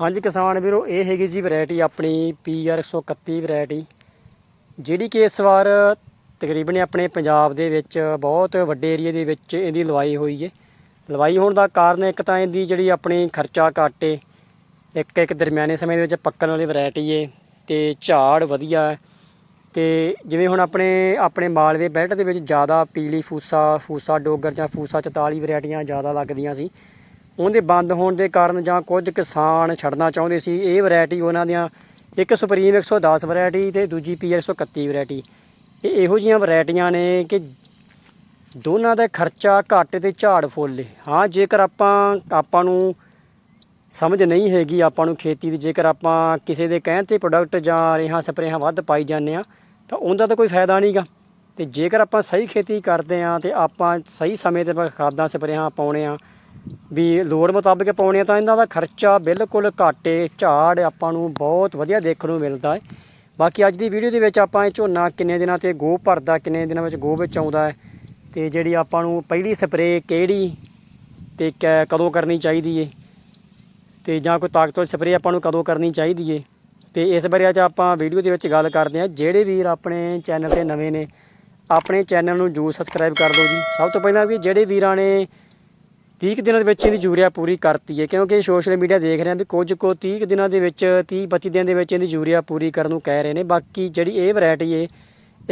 ਹਾਂਜੀ ਕਿਸਾਨ ਵੀਰੋ, ਇਹ ਹੈਗੀ ਜੀ ਵੈਰਾਈਟੀ ਆਪਣੀ PR 131 ਵੈਰਾਈਟੀ ਜਿਹੜੀ ਕਿ ਇਸ ਵਾਰ ਤਕਰੀਬਨ ਆਪਣੇ ਪੰਜਾਬ ਦੇ ਵਿੱਚ ਬਹੁਤ ਵੱਡੇ ਏਰੀਆ ਦੇ ਵਿੱਚ ਇਹਦੀ ਲਵਾਈ ਹੋਈ ਹੈ। ਲਵਾਈ ਹੋਣ ਦਾ ਕਾਰਨ ਇੱਕ ਤਾਂ ਇਹਦੀ ਜਿਹੜੀ ਆਪਣੀ ਖਰਚਾ ਘੱਟ ਏ, ਇੱਕ ਇੱਕ ਦਰਮਿਆਨੇ ਸਮੇਂ ਦੇ ਵਿੱਚ ਪੱਕਣ ਵਾਲੀ ਵੈਰਾਈਟੀ ਏ, ਤੇ ਝਾੜ ਵਧੀਆ ਹੈ। ਤੇ ਜਿਵੇਂ ਹੁਣ ਆਪਣੇ ਆਪਣੇ ਮਾਲਵੇ ਬੈਲਟ ਦੇ ਵਿੱਚ ਜ਼ਿਆਦਾ ਪੀਲੀ ਫੂਸਾ ਫੂਸਾ ਡੋਗਰ ਜਾਂ ਫੂਸਾ 44 ਵੈਰਾਈਟੀਆਂ ਜ਼ਿਆਦਾ ਲੱਗਦੀਆਂ ਸੀ। ਉਹਦੇ ਬੰਦ ਹੋਣ ਦੇ ਕਾਰਨ ਜਾਂ ਕੁਝ ਕਿਸਾਨ ਛੱਡਣਾ ਚਾਹੁੰਦੇ ਸੀ। ਇਹ ਵੈਰਾਈਟੀ ਉਹਨਾਂ ਦੀਆਂ ਇੱਕ ਸੁਪਰੀਮ 110 ਵੈਰਾਈਟੀ ਤੇ ਦੂਜੀ ਪੀਆਰ 131 ਵੈਰਾਈਟੀ। ਇਹ ਇਹੋ ਜਿਹੀਆਂ ਵੈਰਾਈਟੀਆਂ ਨੇ ਕਿ ਦੋਨਾਂ ਦਾ ਖਰਚਾ ਘੱਟ ਤੇ ਝਾੜ ਫੁੱਲ ਏ। ਹਾਂ, ਜੇਕਰ ਆਪਾਂ ਆਪਾਂ ਨੂੰ ਸਮਝ ਨਹੀਂ ਹੈਗੀ, ਆਪਾਂ ਨੂੰ ਖੇਤੀ ਦੀ, ਜੇਕਰ ਆਪਾਂ ਕਿਸੇ ਦੇ ਕਹਿਣ ਤੇ ਪ੍ਰੋਡਕਟ ਜਾਂ ਰੇਹਾਂ ਸਪਰੇਹਾਂ ਵੱਧ ਪਾਈ ਜਾਂਦੇ ਆ ਤਾਂ ਉਹਦਾ ਤਾਂ ਕੋਈ ਫਾਇਦਾ ਨਹੀਂਗਾ ਤੇ ਜੇਕਰ ਆਪਾਂ ਸਹੀ ਖੇਤੀ ਕਰਦੇ ਆ ਤੇ ਆਪਾਂ ਸਹੀ ਸਮੇਂ ਤੇ ਖਾਦਾਂ, ਸਪਰੇਹਾਂ ਪਾਉਣੇ ਆ ਵੀ ਲੋੜ ਮੁਤਾਬਕ ਪਾਉਣੇ ਆ ਤਾਂ ਇਹਨਾਂ ਦਾ ਖਰਚਾ ਬਿਲਕੁਲ ਘਾਟੇ ਝਾੜ ਆਪਾਂ ਨੂੰ ਬਹੁਤ ਵਧੀਆ ਦੇਖਣ ਨੂੰ ਮਿਲਦਾ ਹੈ। ਬਾਕੀ ਅੱਜ ਦੀ ਵੀਡੀਓ ਦੇ ਵਿੱਚ ਆਪਾਂ ਇਹ ਝੋਨਾ ਕਿੰਨੇ ਦਿਨਾਂ ਤੇ ਗੋਹ ਭਰਦਾ, ਕਿੰਨੇ ਦਿਨਾਂ ਵਿੱਚ ਗੋਹ ਵਿੱਚ ਆਉਂਦਾ ਹੈ ਤੇ ਜਿਹੜੀ ਆਪਾਂ ਨੂੰ ਪਹਿਲੀ ਸਪਰੇਅ ਕਿਹੜੀ ਤੇ ਕ- ਕਦੋਂ ਕਰਨੀ ਚਾਹੀਦੀ ਏ ਤੇ ਜਾਂ ਕੋਈ ਤਾਕਤਵਰ ਸਪਰੇਅ ਆਪਾਂ ਨੂੰ ਕਦੋਂ ਕਰਨੀ ਚਾਹੀਦੀ ਏ ਤੇ ਇਸ ਬਾਰੇ ਅੱਜ ਆਪਾਂ ਵੀਡੀਓ ਦੇ ਵਿੱਚ ਗੱਲ ਕਰਦੇ ਹਾਂ। ਜਿਹੜੇ ਵੀਰ ਆਪਣੇ ਚੈਨਲ ਤੇ ਨਵੇਂ ਨੇ, ਆਪਣੇ ਚੈਨਲ ਨੂੰ ਜਰੂਰ ਸਬਸਕ੍ਰਾਈਬ ਕਰ ਦਿਓ ਜੀ। ਸਭ ਤੋਂ ਪਹਿਲਾਂ ਵੀ ਜਿਹੜੇ ਵੀਰਾਂ ਨੇ 30 ਕੁ ਦਿਨਾਂ ਦੇ ਵਿੱਚ ਇਹਦੀ ਯੂਰੀਆ ਪੂਰੀ ਕਰਤੀ ਹੈ, ਕਿਉਂਕਿ ਸੋਸ਼ਲ ਮੀਡੀਆ ਦੇਖ ਰਹੇ ਹਾਂ ਵੀ ਕੁਝ ਕੋ 30 ਕੁ ਦਿਨਾਂ ਦੇ ਵਿੱਚ 30 32 ਦਿਨ ਦੇ ਵਿੱਚ ਇਹਦੀ ਯੂਰੀਆ ਪੂਰੀ ਕਰਨ ਨੂੰ ਕਹਿ ਰਹੇ ਨੇ। ਬਾਕੀ ਜਿਹੜੀ ਇਹ ਵੈਰਾਈਟੀ ਏ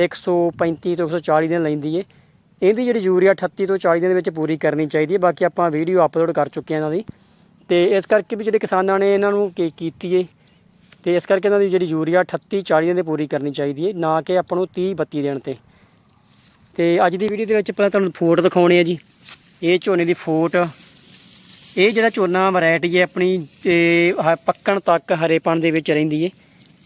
135 ਤੋਂ 140 ਦਿਨ ਲੈਂਦੀ ਏ ਇਹਦੀ ਜਿਹੜੀ ਯੂਰੀਆ 38 ਤੋਂ 40 ਦਿਨ ਦੇ ਵਿੱਚ ਪੂਰੀ ਕਰਨੀ ਚਾਹੀਦੀ ਹੈ। ਬਾਕੀ ਆਪਾਂ ਵੀਡੀਓ ਅਪਲੋਡ ਕਰ ਚੁੱਕੇ ਹਾਂ ਇਹਨਾਂ ਦੀ। ਤੇ ਇਸ ਕਰਕੇ ਵੀ ਜਿਹੜੇ ਕਿਸਾਨਾਂ ਨੇ ਇਹਨਾਂ ਨੂੰ ਕੀ ਕੀਤੀ ਏ ਤੇ ਇਸ ਕਰਕੇ ਇਹਨਾਂ ਦੀ ਜਿਹੜੀ ਯੂਰੀਆ 38 40 ਦਿਨ ਦੇ ਪੂਰੀ ਕਰਨੀ ਚਾਹੀਦੀ ਹੈ, ਨਾ ਕਿ ਆਪਾਂ ਨੂੰ 30 32 ਦਿਨ ਤੇ। ਤੇ ਅੱਜ ਦੀ ਵੀਡੀਓ ਦੇ ਵਿੱਚ ਪਹਿਲਾਂ ਤੁਹਾਨੂੰ ਫੋਟ ਦਿਖਾਉਣੇ ਆ ਜੀ। ਇਹ ਝੋਨੇ ਦੀ ਫੋਟ। ਇਹ ਜਿਹੜਾ ਝੋਨਾ ਵੈਰਾਈਟੀ ਹੈ ਆਪਣੀ, ਤੇ ਹ- ਪੱਕਣ ਤੱਕ ਹਰੇਪਣ ਦੇ ਵਿੱਚ ਰਹਿੰਦੀ ਹੈ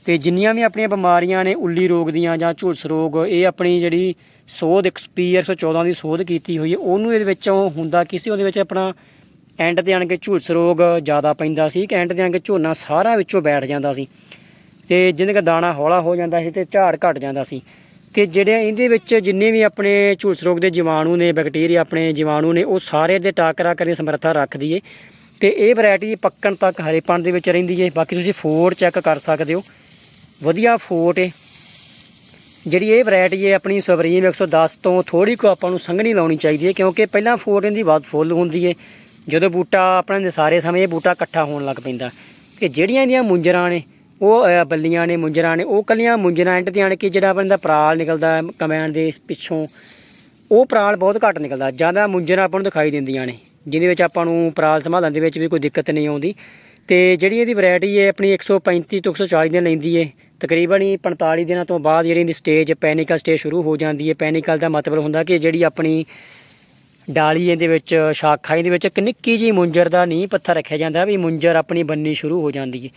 ਤੇ ਜਿੰਨੀਆਂ ਵੀ ਆਪਣੀਆਂ ਬਿਮਾਰੀਆਂ ਨੇ, ਉੱਲੀ ਰੋਗ ਦੀਆਂ ਜਾਂ ਝੁਲਸ ਰੋਗ, ਇਹ ਆਪਣੀ ਜਿਹੜੀ ਸੋਧ ਐਕਸਪੀਆਰ 114 ਦੀ ਸੋਧ ਕੀਤੀ ਹੋਈ ਹੈ ਉਹਨੂੰ ਇਹਦੇ ਵਿੱਚੋਂ ਹੁੰਦਾ ਕਿਸੇ ਉਹਦੇ ਵਿੱਚ ਆਪਣਾ ਐਂਡ ਤੇ ਆਣ ਕੇ ਝੁਲਸ ਰੋਗ ਜ਼ਿਆਦਾ ਪੈਂਦਾ ਸੀ। ਕਿ ਐਂਡ ਤੇ ਆਣ ਕੇ ਝੋਨਾ ਸਾਰਾ ਵਿੱਚੋਂ ਬੈਠ ਜਾਂਦਾ ਸੀ। ਤੇ ਜਿਹਦੇ ਦਾ ਦਾਣਾ ਹੌਲਾ ਹੋ ਜਾਂਦਾ ਸੀ ਤੇ ਝਾੜ ਘਟ ਜਾਂਦਾ ਸੀ। ਤੇ ਜਿਹੜੇ ਇਹਦੇ ਵਿੱਚ ਜਿੰਨੇ ਵੀ ਆਪਣੇ ਝੁਲਸ ਰੋਗ ਦੇ ਜੀਵਾਣੂ ਨੇ, ਬੈਕਟੀਰੀਆ ਆਪਣੇ ਜੀਵਾਣੂ ਨੇ, ਉਹ ਸਾਰੇ ਦੇ ਟਾਕਰਾ ਕਰਨ ਦੀ ਸਮਰੱਥਾ ਰੱਖਦੀ ਏ ਤੇ ਇਹ ਵੈਰਾਈਟੀ ਪੱਕਣ ਤੱਕ ਹਰੇਪਣ ਦੇ ਵਿੱਚ ਰਹਿੰਦੀ ਏ। ਬਾਕੀ ਤੁਸੀਂ ਫੋਟ ਚੈੱਕ ਕਰ ਸਕਦੇ ਹੋ। ਵਧੀਆ ਫੋਟ ਏ। ਜਿਹੜੀ ਇਹ ਵੈਰਾਈਟੀ ਏ, ਆਪਣੀ ਸੁਪਰੀਮ 110 ਤੋਂ ਥੋੜੀ ਕੁ ਆਪਾਂ ਨੂੰ ਸੰਘਣੀ ਲਾਉਣੀ ਚਾਹੀਦੀ ਏ, ਕਿਉਂਕਿ ਪਹਿਲਾਂ ਫੋਟ ਇਹਦੀ ਵੱਧ ਫੁੱਲ ਹੁੰਦੀ ਏ। ਜਦੋਂ ਬੂਟਾ ਆਪਣਾ ਨਿਸਾਰੇ ਸਮੇਂ ਇਹ ਬੂਟਾ ਇਕੱਠਾ ਹੋਣ ਲੱਗ ਪੈਂਦਾ। ਤੇ ਜਿਹੜੀਆਂ ਇਹਦੀਆਂ ਮੁੰਜਰਾਂ ਨੇ ਉਹ ਬੱਲੀਆਂ ਨੇ, ਮੁੰਜਰਾਂ ਨੇ, ਉਹ ਕੱਲੀਆਂ ਮੁੰਜਰਾਂ ਐਂਟ ਦੀਆਂ ਨੇ ਕਿ ਜਿਹੜਾ ਆਪਣਾ ਦਾ ਪਰਾਲ ਨਿਕਲਦਾ ਹੈ, ਕਮੈਨ ਦੇ ਪਿੱਛੋਂ, ਉਹ ਪਰਾਲ ਬਹੁਤ ਘੱਟ ਨਿਕਲਦਾ। ਜ਼ਿਆਦਾ ਮੁੰਜਰਾਂ ਆਪਾਂ ਨੂੰ ਦਿਖਾਈ ਦਿੰਦੀਆਂ ਨੇ, ਜਿਹਦੇ ਵਿੱਚ ਆਪਾਂ ਨੂੰ ਪਰਾਲ ਸੰਭਾਲਣ ਦੇ ਵਿੱਚ ਵੀ ਕੋਈ ਦਿੱਕਤ ਨਹੀਂ ਆਉਂਦੀ। ਤੇ ਜਿਹੜੀ ਇਹਦੀ ਵੈਰਾਈਟੀ ਹੈ, ਆਪਣੀ 135 ਤੋਂ 140 ਦਿਨ ਲੈਂਦੀ ਹੈ। ਤਕਰੀਬਨ ਹੀ 45 ਦਿਨਾਂ ਤੋਂ ਬਾਅਦ ਜਿਹੜੀ ਇਹਦੀ ਸਟੇਜ ਪੈਨਿਕਲ ਸਟੇਜ ਸ਼ੁਰੂ ਹੋ ਜਾਂਦੀ ਹੈ। ਪੈਨਿਕਲ ਦਾ ਮਤਲਬ ਹੁੰਦਾ ਕਿ ਜਿਹੜੀ ਆਪਣੀ ਡਾਲੀ ਇਹਦੇ ਵਿੱਚ, ਸ਼ਾਖਾ ਇਹਦੇ ਵਿੱਚ, ਇੱਕ ਨਿੱਕੀ ਜੀ ਮੁੰਜਰ ਦਾ ਨੀਂਹ ਪੱਥਰ ਰੱਖਿਆ ਜਾਂਦਾ ਵੀ ਮੁੰਜਰ ਆਪਣੀ ਬੰਨੀ ਸ਼ੁਰੂ ਹੋ ਜਾਂਦੀ ਹੈ।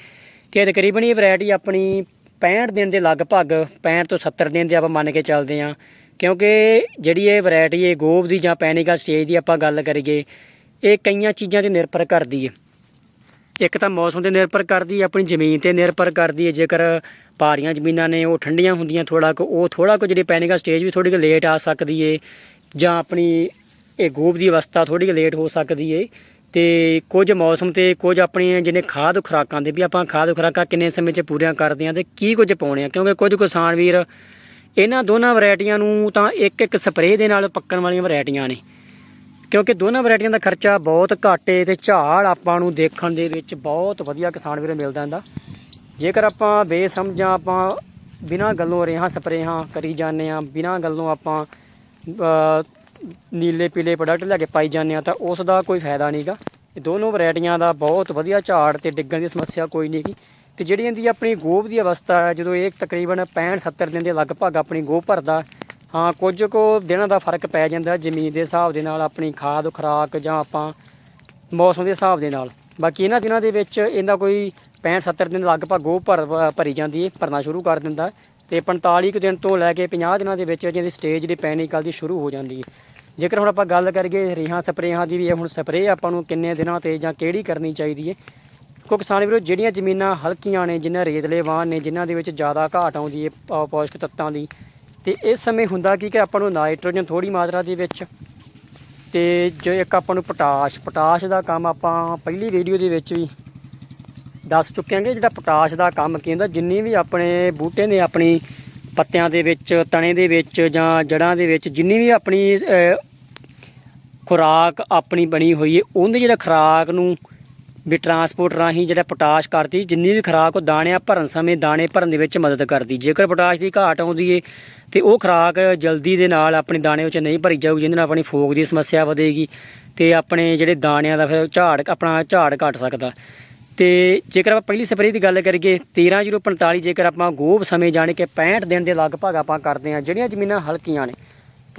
ਕਿ ਤਕਰੀਬਨ ਇਹ ਵੈਰਾਈਟੀ ਆਪਣੀ 65 ਦਿਨ ਦੇ ਲਗਭਗ 65 ਤੋਂ 70 ਦਿਨ ਦੇ ਆਪਾਂ ਮੰਨ ਕੇ ਚੱਲਦੇ ਹਾਂ। ਕਿਉਂਕਿ ਜਿਹੜੀ ਇਹ ਵੈਰਾਈਟੀ ਹੈ ਗੋਬ ਦੀ ਜਾਂ ਪੈਨਿਕਲ ਸਟੇਜ ਦੀ ਆਪਾਂ ਗੱਲ ਕਰੀਏ, ਇਹ ਕਈਆਂ ਚੀਜ਼ਾਂ ਤੇ ਨਿਰਭਰ ਕਰਦੀ ਹੈ। ਇੱਕ ਤਾਂ ਮੌਸਮ ਤੇ ਨਿਰਭਰ ਕਰਦੀ ਹੈ, ਆਪਣੀ ਜ਼ਮੀਨ ਤੇ ਨਿਰਭਰ ਕਰਦੀ ਹੈ। ਜੇਕਰ ਭਾਰੀਆਂ ਜ਼ਮੀਨਾਂ ਨੇ, ਉਹ ਠੰਡੀਆਂ ਹੁੰਦੀਆਂ ਥੋੜਾ ਕੁ, ਉਹ ਥੋੜਾ ਕੁ ਜਿਹੜੀ ਪੈਨਿਕਲ ਸਟੇਜ ਵੀ ਥੋੜੀ ਕੁ ਲੇਟ ਆ ਸਕਦੀ ਏ, ਜਾਂ ਆਪਣੀ ਇਹ ਗੋਬ ਦੀ ਅਵਸਥਾ ਥੋੜੀ ਕੁ ਲੇਟ ਹੋ ਸਕਦੀ ਏ। ਤੇ ਕੁਝ ਮੌਸਮ ਤੇ ਕੁਝ ਆਪਣੀਆਂ ਜਿਹਨੇ ਖਾਦ ਖੁਰਾਕਾਂ ਦੇ ਵੀ ਆਪਾਂ ਖਾਦ ਖੁਰਾਕਾਂ ਕਿੰਨੇ ਸਮੇਂ 'ਚ ਪੂਰੀਆਂ ਕਰਦੇ ਹਾਂ ਤੇ ਕੀ ਕੁਝ ਪਾਉਣੇ ਆ ਕਿਉਂਕਿ ਕੁਝ ਕਿਸਾਨ ਵੀਰ ਇਹਨਾਂ ਦੋਨਾਂ ਵੈਰਾਈਟੀਆਂ ਨੂੰ ਤਾਂ ਇੱਕ ਇੱਕ ਸਪਰੇਅ ਦੇ ਨਾਲ ਪੱਕਣ ਵਾਲੀਆਂ ਵੈਰਾਈਟੀਆਂ ਨੇ। ਕਿਉਂਕਿ ਦੋਨਾਂ ਵੈਰਾਈਟੀਆਂ ਦਾ ਖਰਚਾ ਬਹੁਤ ਘੱਟ ਏ ਤੇ ਝਾੜ ਆਪਾਂ ਨੂੰ ਦੇਖਣ ਦੇ ਵਿੱਚ ਬਹੁਤ ਵਧੀਆ ਕਿਸਾਨ ਵੀਰ ਮਿਲਦਾ ਹੁੰਦਾ। ਜੇਕਰ ਆਪਾਂ ਬੇਸਮਝਾਂ ਆਪਾਂ ਬਿਨਾਂ ਗੱਲੋਂ ਰੇਹਾਂ ਸਪਰੇਹਾਂ ਕਰੀ ਜਾਂਦੇ ਆ ਬਿਨਾਂ ਗੱਲੋਂ ਆਪਾਂ ਨੀਲੇ ਪੀਲੇ ਪ੍ਰੋਡਕਟ ਲੈ ਕੇ ਪਾਈ ਜਾਂਦੇ ਆ ਤਾਂ ਉਸ ਦਾ ਕੋਈ ਫਾਇਦਾ ਨਹੀਂਗਾ ਇਹ ਦੋਨੋਂ ਵੈਰਾਈਟੀਆਂ ਦਾ ਬਹੁਤ ਵਧੀਆ ਝਾੜ ਤੇ ਡਿੱਗਣ ਦੀ ਸਮੱਸਿਆ ਕੋਈ ਨਹੀਂਗੀ ਤੇ ਜਿਹੜੀ ਇਹਦੀ ਆਪਣੀ ਗੋਭ ਦੀ ਅਵਸਥਾ ਹੈ, ਜਦੋਂ ਇਹ ਤਕਰੀਬਨ 65 70 ਦਿਨ ਦੇ ਲਗਭਗ ਆਪਣੀ ਗੋਭ ਭਰਦਾ, ਹਾਂ, ਕੁਝ ਕੁ ਦਿਨਾਂ ਦਾ ਫ਼ਰਕ ਪੈ ਜਾਂਦਾ ਜ਼ਮੀਨ ਦੇ ਹਿਸਾਬ ਦੇ ਨਾਲ, ਆਪਣੀ ਖਾਦ, ਖੁਰਾਕ ਜਾਂ ਆਪਾਂ ਮੌਸਮ ਦੇ ਹਿਸਾਬ ਦੇ ਨਾਲ। ਬਾਕੀ ਇਹਨਾਂ ਦਿਨਾਂ ਦੇ ਵਿੱਚ ਇਹਦਾ ਕੋਈ 65 70 ਦਿਨ ਲਗਭਗ ਗੋਹ ਭਰ, ਭਰੀ ਜਾਂਦੀ ਹੈ, ਭਰਨਾ ਸ਼ੁਰੂ ਕਰ ਦਿੰਦਾ। ਹੈ ਤੇ 45 ਕੁ ਦਿਨ ਤੋਂ ਲੈ ਕੇ 50 ਦਿਨਾਂ ਦੇ ਵਿੱਚ ਇਹਦੀ ਸਟੇਜ ਦੀ ਪੈਨਿਕਲ ਦੀ ਸ਼ੁਰੂ ਹੋ ਜਾਂਦੀ ਹੈ। ਜੇਕਰ ਹੁਣ ਆਪਾਂ ਗੱਲ ਕਰੀਏ ਰੇਹਾਂ, ਸਪਰੇਹਾਂ ਦੀ ਵੀ ਇਹ ਹੁਣ ਸਪਰੇਅ ਆਪਾਂ ਨੂੰ ਕਿੰਨੇ ਦਿਨਾਂ ਤੇ ਜਾਂ ਕਿਹੜੀ ਕਰਨੀ ਚਾਹੀਦੀ ਹੈ ਕਿਉਂਕਿ ਕਿਸਾਨ ਵੀਰੋ, ਜਿਹੜੀਆਂ ਜ਼ਮੀਨਾਂ ਹਲਕੀਆਂ ਨੇ ਜਿਨ੍ਹਾਂ ਰੇਤਲੇ ਵਾਹਨ ਨੇ, ਜਿਨ੍ਹਾਂ ਦੇ ਵਿੱਚ ਜ਼ਿਆਦਾ ਘਾਟ ਆਉਂਦੀ ਹੈ ਪੌਸ਼ਟਿਕ ਤੱਤਾਂ ਦੀ, ਤੇ ਇਸ ਸਮੇਂ ਹੁੰਦਾ ਕੀ ਕਿ ਆਪਾਂ ਨੂੰ ਨਾਈਟ੍ਰੋਜਨ ਥੋੜੀ ਮਾਤਰਾ ਦੇ ਵਿੱਚ ਤੇ ਜੋ ਇੱਕ ਆਪਾਂ ਨੂੰ ਪੋਟਾਸ਼ ਪੋਟਾਸ਼ ਦਾ ਕੰਮ ਆਪਾਂ ਪਹਿਲੀ ਵੀਡੀਓ ਦੇ ਵਿੱਚ ਵੀ ਦੱਸ ਚੁੱਕੇ ਹਾਂਗੇ ਜਿਹੜਾ ਪੋਟਾਸ਼ ਦਾ ਕੰਮ ਕੀ ਹੁੰਦਾ, ਜਿੰਨੀ ਵੀ ਆਪਣੇ ਬੂਟੇ ਨੇ ਆਪਣੀ ਪੱਤਿਆਂ ਦੇ ਵਿੱਚ, ਤਣੇ ਦੇ ਵਿੱਚ ਜਾਂ ਜੜਾਂ ਦੇ ਵਿੱਚ, ਜਿੰਨੀ ਵੀ ਆਪਣੀ ਖੁਰਾਕ ਆਪਣੀ ਬਣੀ ਹੋਈ ਹੈ ਉਹਦੇ ਜਿਹੜਾ ਖੁਰਾਕ ਨੂੰ ਵੀ ਟਰਾਂਸਪੋਰਟ ਰਾਹੀਂ ਜਿਹੜਾ ਪੋਟਾਸ਼ ਕਰਦੀ, ਜਿੰਨੀ ਵੀ ਖੁਰਾਕ ਉਹ ਦਾਣਿਆਂ ਭਰਨ ਸਮੇਂ ਦਾਣੇ ਭਰਨ ਦੇ ਵਿੱਚ ਮਦਦ ਕਰਦੀ। ਜੇਕਰ ਪੋਟਾਸ਼ ਦੀ ਘਾਟ ਆਉਂਦੀ ਏ, ਤੇ ਉਹ ਖੁਰਾਕ ਜਲਦੀ ਦੇ ਨਾਲ ਆਪਣੇ ਦਾਣੇ ਵਿੱਚ ਨਹੀਂ ਭਰੀ ਜਾਊਗੀ, ਜਿਹਦੇ ਨਾਲ ਆਪਣੀ ਫੋਕ ਦੀ ਸਮੱਸਿਆ ਵਧੇਗੀ ਤੇ ਆਪਣੇ ਜਿਹੜੇ ਦਾਣਿਆਂ ਦਾ ਫਿਰ ਝਾੜ, ਆਪਣਾ ਝਾੜ ਘਟ ਸਕਦਾ। ਤੇ ਜੇਕਰ ਆਪਾਂ ਪਹਿਲੀ ਸਪਰੇਅ ਦੀ ਗੱਲ ਕਰੀਏ 13045 ਜੇਕਰ ਆਪਾਂ ਗੋਭ ਸਮੇਂ ਜਾਣੀ ਕਿ 65 ਦਿਨ ਦੇ ਲਗਭਗ ਆਪਾਂ ਕਰਦੇ ਹਾਂ, ਜਿਹੜੀਆਂ ਜ਼ਮੀਨਾਂ ਹਲਕੀਆਂ ਨੇ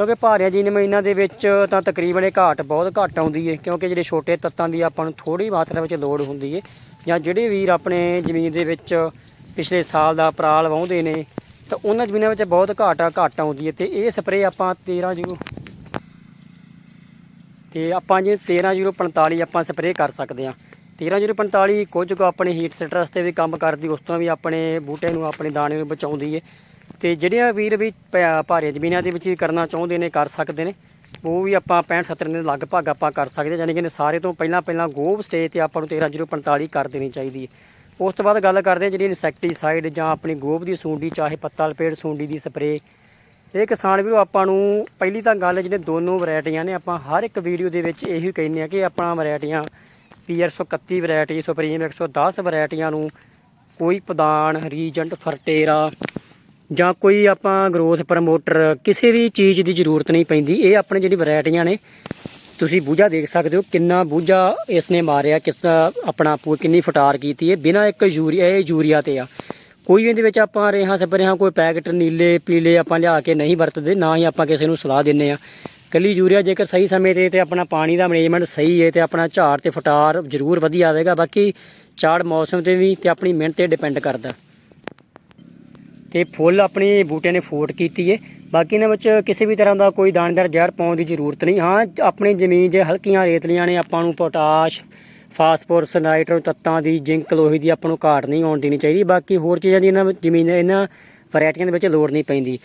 ਕਿਉਂਕਿ ਭਾਰੀਆਂ ਮਹੀਨਾ ਦੇ ਵਿੱਚ ਤਾਂ ਤਕਰੀਬਨ ਇਹ ਘਾਟ ਬਹੁਤ ਘੱਟ ਆਉਂਦੀ ਹੈ ਕਿਉਂਕਿ ਜਿਹੜੇ ਛੋਟੇ ਤੱਤਾਂ ਦੀ ਆਪਾਂ ਨੂੰ ਥੋੜੀ ਮਾਤਰਾ ਵਿੱਚ ਲੋੜ ਹੁੰਦੀ ਹੈ ਜਾਂ ਜਿਹੜੇ ਵੀਰ ਆਪਣੇ ਜ਼ਮੀਨ ਦੇ ਵਿੱਚ ਪਿਛਲੇ ਸਾਲ ਦਾ ਪਰਾਲ ਵਾਹੁੰਦੇ ਨੇ, ਤਾਂ ਉਹਨਾਂ ਜ਼ਮੀਨਾਂ ਵਿੱਚ ਬਹੁਤ ਘਾਟ ਆ ਘੱਟ ਆਉਂਦੀ ਹੈ ਤੇ ਇਹ ਸਪਰੇਅ ਆਪਾਂ 13 ਜੀਰੋ ਤੇ ਆਪਾਂ ਜੇ 13045 ਆਪਾਂ ਸਪਰੇਅ ਕਰ ਸਕਦੇ ਹਾਂ। 13045 ਕੁਝ ਕੁ ਆਪਣੇ ਹੀਟ ਸਟ੍ਰੈਸ ਤੇ ਵੀ ਕੰਮ ਕਰਦੀ, ਉਸ ਤੋਂ ਵੀ ਆਪਣੇ ਬੂਟੇ ਨੂੰ, ਆਪਣੇ ਦਾਣੇ ਨੂੰ ਬਚਾਉਂਦੀ ਹੈ ਤੇ ਜਿਹੜੀਆਂ ਵੀਰ ਵੀ ਭ- ਭਾਰੀਆਂ ਜ਼ਮੀਨਾਂ ਦੇ ਵਿੱਚ ਵੀ ਕਰਨਾ ਚਾਹੁੰਦੇ ਨੇ, ਕਰ ਸਕਦੇ ਨੇ, ਉਹ ਵੀ ਆਪਾਂ 65 70 ਦੇ ਲਗਭਗ ਆਪਾਂ ਕਰ ਸਕਦੇ ਹਾਂ। ਯਾਨੀ ਕਿ ਸਾਰੇ ਤੋਂ ਪਹਿਲਾਂ ਪਹਿਲਾਂ ਗੋਬ ਸਟੇਜ ਤੇ ਆਪਾਂ ਨੂੰ 13045 ਕਰ ਦੇਣੀ ਚਾਹੀਦੀ ਹੈ ਉਸ ਤੋਂ ਬਾਅਦ ਗੱਲ ਕਰਦੇ ਹਾਂ ਜਿਹੜੀ ਇਨਸੈਕਟੀਸਾਈਡ ਜਾਂ ਆਪਣੀ ਗੋਬ ਦੀ ਸੁੰਡੀ, ਚਾਹੇ ਪੱਤਾ ਲਪੇੜ ਸੁੰਡੀ ਦੀ ਸਪਰੇਅ, ਇਹ ਕਿਸਾਨ ਵੀਰੋ ਆਪਾਂ ਨੂੰ ਪਹਿਲੀ ਤਾਂ ਗੱਲ ਜਿਹੜੇ ਦੋਨੋਂ ਵੈਰਾਈਟੀਆਂ ਨੇ, ਆਪਾਂ ਹਰ ਇੱਕ ਵੀਡੀਓ ਦੇ ਵਿੱਚ ਇਹੀ ਕਹਿੰਦੇ ਆ ਕਿ ਆਪਾਂ ਵੈਰਾਈਟੀਆਂ ਪੀਆਰ 131 ਵੈਰਾਈਟੀ, ਸੁਪਰੀਮ 110 ਵੈਰਾਈਟੀਆਂ ਨੂੰ ਕੋਈ ਪਦਾਨ, ਰੀਜੈਂਟ, ਫਰਟੇਰਾ ਜਾਂ ਕੋਈ ਆਪਾਂ ਗਰੋਥ ਪ੍ਰਮੋਟਰ ਕਿਸੇ ਵੀ ਚੀਜ਼ ਦੀ ਜ਼ਰੂਰਤ ਨਹੀਂ ਪੈਂਦੀ, ਇਹ ਆਪਣੇ ਜਿਹੜੀ ਵੈਰਾਈਟੀਆਂ ਨੇ, ਤੁਸੀਂ ਬੂਝਾ ਦੇਖ ਸਕਦੇ ਹੋ ਕਿੰਨਾ ਬੂਝਾ ਇਸ ਨੇ ਮਾਰਿਆ, ਕਿਸ ਦਾ ਆਪਣਾ ਪੂ ਕਿੰਨੀ ਫਟਾਰ ਕੀਤੀ ਹੈ, ਬਿਨਾਂ ਇੱਕ ਯੂਰੀਆ, ਇਹ ਯੂਰੀਆ ਤੇ ਆ। ਕੋਈ ਵੀ ਇਹਦੇ ਵਿੱਚ ਆਪਾਂ ਰੇਹਾਂ ਸਪਰੇਹਾਂ, ਕੋਈ ਪੈਕਟ ਨੀਲੇ, ਪੀਲੇ ਆਪਾਂ ਲਿਆ ਕੇ ਨਹੀਂ ਵਰਤਦੇ, ਨਾ ਹੀ ਆਪਾਂ ਕਿਸੇ ਨੂੰ ਸਲਾਹ ਦਿੰਨੇ ਆ ਕੱਲੀ ਯੂਰੀਆ ਜੇਕਰ ਸਹੀ ਸਮੇਂ ਤੇ ਤੇ ਆਪਣਾ ਪਾਣੀ ਦਾ ਮੈਨੇਜਮੈਂਟ ਸਹੀ ਹੈ ਤੇ ਆਪਣਾ ਝਾੜ ਤੇ ਫਟਾਰ ਜ਼ਰੂਰ ਵਧੀਆ ਆਵੇਗਾ, ਬਾਕੀ ਝਾੜ ਮੌਸਮ ਤੇ ਵੀ ਤੇ ਆਪਣੀ ਮਿਹਨਤ ਤੇ ਡਿਪੈਂਡ ਕਰਦਾ। ਤੇ ਫੁੱਲ ਆਪਣੀ ਬੂਟਿਆਂ ਨੇ ਫੋਟ ਕੀਤੀ ਏ। ਬਾਕੀ ਇਹਨਾਂ ਵਿੱਚ ਕਿਸੇ ਵੀ ਤਰ੍ਹਾਂ ਦਾ ਕੋਈ ਦਾਣੇਦਾਰ ਜ਼ਹਿਰ ਪਾਉਣ ਦੀ ਜ਼ਰੂਰਤ ਨਹੀਂ। ਹਾਂ, ਆਪਣੀ ਜ਼ਮੀਨ ਜੇ ਹਲਕੀਆਂ ਰੇਤਲੀਆਂ ਨੇ, ਆਪਾਂ ਨੂੰ ਪੋਟਾਸ਼, ਫਾਸਫੋਰਸ ਨਾਈਟ੍ਰੋਜਨ ਤੱਤਾਂ ਦੀ, ਜ਼ਿੰਕ, ਲੋਹੇ ਦੀ ਆਪਾਂ ਨੂੰ ਘਾਟ ਨਹੀਂ ਆਉਣ ਦੇਣੀ ਚਾਹੀਦੀ। ਬਾਕੀ ਹੋਰ ਚੀਜ਼ਾਂ ਦੀ ਇਹਨਾਂ ਜ਼ਮੀਨ, ਇਹਨਾਂ ਵੈਰਾਈਟੀਆਂ ਦੇ ਵਿੱਚ ਲੋੜ ਨਹੀਂ ਪੈਂਦੀ।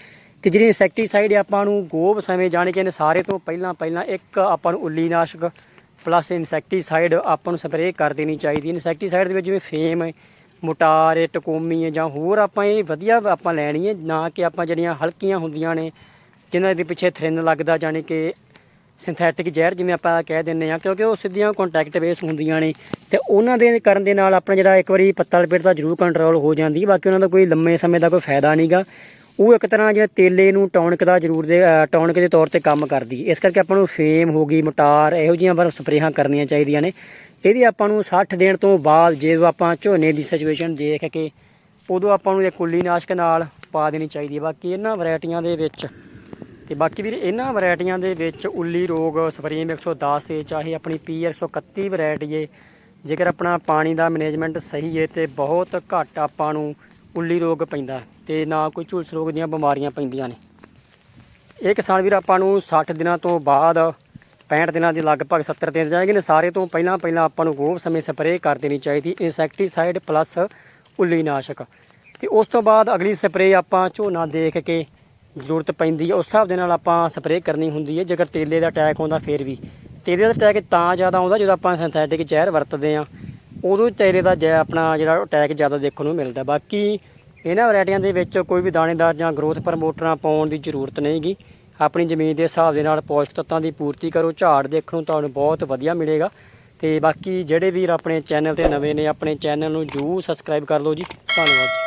ਤੇ ਜਿਹੜੀ ਇਨਸੈਕਟੀਸਾਈਡ ਆਪਾਂ ਨੂੰ ਗੋਬ ਸਮੇਂ ਜਾਣੇ ਚਾਹੀਦੇ ਸਾਰੇ ਤੋਂ ਪਹਿਲਾਂ ਪਹਿਲਾਂ ਇੱਕ ਆਪਾਂ ਨੂੰ ਉੱਲੀ ਨਾਸ਼ਕ ਪਲੱਸ ਇਨਸੈਕਟੀਸਾਈਡ ਆਪਾਂ ਨੂੰ ਸਪਰੇਅ ਕਰ ਦੇਣੀ ਚਾਹੀਦੀ। ਇਨਸੈਕਟੀਸਾਈਡ ਦੇ ਵਿੱਚ ਜਿਵੇਂ ਫੇਮ ਮੋਟਾਰ ਹੈ ਟਕੋਮੀ ਹੈ ਜਾਂ ਹੋਰ ਆਪਾਂ ਇਹ ਵਧੀਆ ਆਪਾਂ ਲੈਣੀ ਹੈ ਨਾ ਕਿ ਆਪਾਂ ਜਿਹੜੀਆਂ ਹਲਕੀਆਂ ਹੁੰਦੀਆਂ ਨੇ ਜਿਨ੍ਹਾਂ ਦੇ ਪਿੱਛੇ ਥਰਿੰਨ ਲੱਗਦਾ ਜਾਣੀ ਕਿ ਸਿੰਥੈਟਿਕ ਜ਼ਹਿਰ ਜਿਵੇਂ ਆਪਾਂ ਕਹਿ ਦਿੰਨੇ ਆ ਕਿਉਂਕਿ ਉਹ ਸਿੱਧੀਆਂ ਕੰਟੈਕਟ ਬੇਸ ਹੁੰਦੀਆਂ ਨੇ ਤੇ ਉਹਨਾਂ ਦੇ ਕਰਨ ਦੇ ਨਾਲ ਆਪਣਾ ਜਿਹੜਾ ਇੱਕ ਵਾਰੀ ਪੱਤਾ ਲਪੇਟ ਦਾ ਜ਼ਰੂਰ ਕੰਟਰੋਲ ਹੋ ਜਾਂਦੀ ਬਾਕੀ ਉਹਨਾਂ ਦਾ ਕੋਈ ਲੰਮੇ ਸਮੇਂ ਦਾ ਕੋਈ ਫਾਇਦਾ ਨਹੀਂਗਾ ਉਹ ਇੱਕ ਤਰ੍ਹਾਂ ਜਿਹੜਾ ਤੇਲੇ ਨੂੰ ਟੌਨਿਕ ਦਾ ਜ਼ਰੂਰ ਦੇ ਅ, ਟੌਨਿਕ ਦੇ ਤੌਰ ਤੇ ਕੰਮ ਕਰਦੀ ਇਸ ਕਰਕੇ ਆਪਾਂ ਨੂੰ ਫੇਮ ਹੋ ਗਈ ਮਟਾਰ ਇਹੋ ਜਿਹੀਆਂ ਪਰ ਸਪਰੇਹਾਂ ਕਰਨੀਆਂ ਚਾਹੀਦੀਆਂ ਨੇ। ਇਹਦੀ ਆਪਾਂ ਨੂੰ 60 ਦਿਨ ਤੋਂ ਬਾਅਦ ਜਦੋਂ ਆਪਾਂ ਝੋਨੇ ਦੀ ਸਿਚੁਏਸ਼ਨ ਦੇਖ ਕੇ ਉਦੋਂ ਆਪਾਂ ਨੂੰ ਇਹ ਕੁੱਲੀ ਨਾਸ਼ਕ ਨਾਲ ਪਾ ਦੇਣੀ ਚਾਹੀਦੀ ਹੈ। ਬਾਕੀ ਇਹਨਾਂ ਵੈਰਾਈਟੀਆਂ ਦੇ ਵਿੱਚ ਤੇ ਬਾਕੀ ਵੀਰ ਇਹਨਾਂ ਵੈਰਾਈਟੀਆਂ ਦੇ ਵਿੱਚ ਉੱਲੀ ਰੋਗ, ਸਪਰੀਮ 110 ਏ ਚਾਹੇ ਆਪਣੀ ਪੀ 131 ਵੈਰਾਈਟੀ ਏ ਜੇਕਰ ਆਪਣਾ ਪਾਣੀ ਦਾ ਮੈਨੇਜਮੈਂਟ ਸਹੀ ਹੈ ਤੇ ਬਹੁਤ ਘੱਟ ਆਪਾਂ ਨੂੰ ਉੱਲੀ ਰੋਗ ਪੈਂਦਾ ਹੈ ਤੇ ਨਾ ਕੋਈ ਝੁਲਸ ਰੋਗ ਦੀਆਂ ਬਿਮਾਰੀਆਂ ਪੈਂਦੀਆਂ ਨੇ। ਇਹ ਕਿਸਾਨ ਵੀਰ ਆਪਾਂ ਨੂੰ 60 ਦਿਨਾਂ ਤੋਂ ਬਾਅਦ 65 ਦਿਨਾਂ ਦੇ ਲਗਭਗ 70 ਦਿਨ ਜਾਏਗੇ ਨੇ। ਸਾਰੇ ਤੋਂ ਪਹਿਲਾਂ ਪਹਿਲਾਂ ਆਪਾਂ ਨੂੰ ਗੋਭ ਸਮੇਂ ਸਪਰੇਅ ਕਰ ਦੇਣੀ ਚਾਹੀਦੀ, ਇਨਸੈਕਟੀਸਾਈਡ ਪਲੱਸ ਉੱਲੀ ਨਾਸ਼ਕ ਤੇ ਉਸ ਤੋਂ ਬਾਅਦ ਅਗਲੀ ਸਪਰੇਅ ਆਪਾਂ ਝੋਨਾ ਦੇਖ ਕੇ ਜ਼ਰੂਰਤ ਪੈਂਦੀ ਹੈ। ਉਸ ਹਿਸਾਬ ਦੇ ਨਾਲ ਆਪਾਂ ਸਪਰੇਅ ਕਰਨੀ ਹੁੰਦੀ ਹੈ। ਜੇਕਰ ਤੇਲੇ ਦਾ ਅਟੈਕ ਆਉਂਦਾ ਫਿਰ ਵੀ। ਤੇਲੇ ਦਾ ਅਟੈਕ ਤਾਂ ਜ਼ਿਆਦਾ ਆਉਂਦਾ ਜਦੋਂ ਆਪਾਂ ਸਿੰਥੈਟਿਕ ਜ਼ਹਿਰ ਵਰਤਦੇ ਆ ਉਦੋਂ ਤੇਲੇ ਦਾ ਜੈ ਆਪਣਾ ਜਿਹੜਾ ਅਟੈਕ ਜ਼ਿਆਦਾ ਦੇਖਣ ਨੂੰ ਮਿਲਦਾ। ਬਾਕੀ ਇਹਨਾਂ ਵੈਰਾਈਟੀਆਂ ਦੇ ਵਿੱਚ ਕੋਈ ਵੀ ਦਾਣੇਦਾਰ ਜਾਂ ਗਰੋਥ ਪ੍ਰਮੋਟਰਾਂ ਪਾਉਣ ਦੀ ਜ਼ਰੂਰਤ ਨਹੀਂਗੀ ਆਪਣੀ ਜ਼ਮੀਨ ਦੇ ਹਿਸਾਬ ਦੇ ਨਾਲ ਪੌਸ਼ਟਿਕ ਤੱਤਾਂ ਦੀ ਪੂਰਤੀ ਕਰੋ, ਝਾੜ ਦੇਖਣ ਨੂੰ ਤੁਹਾਨੂੰ ਬਹੁਤ ਵਧੀਆ ਮਿਲੇਗਾ। ਤੇ ਬਾਕੀ ਜਿਹੜੇ ਵੀਰ ਆਪਣੇ ਚੈਨਲ ਤੇ ਨਵੇਂ ਨੇ, ਆਪਣੇ ਚੈਨਲ ਨੂੰ ਜਰੂਰ ਸਬਸਕ੍ਰਾਈਬ ਕਰ ਲਓ ਜੀ। ਧੰਨਵਾਦ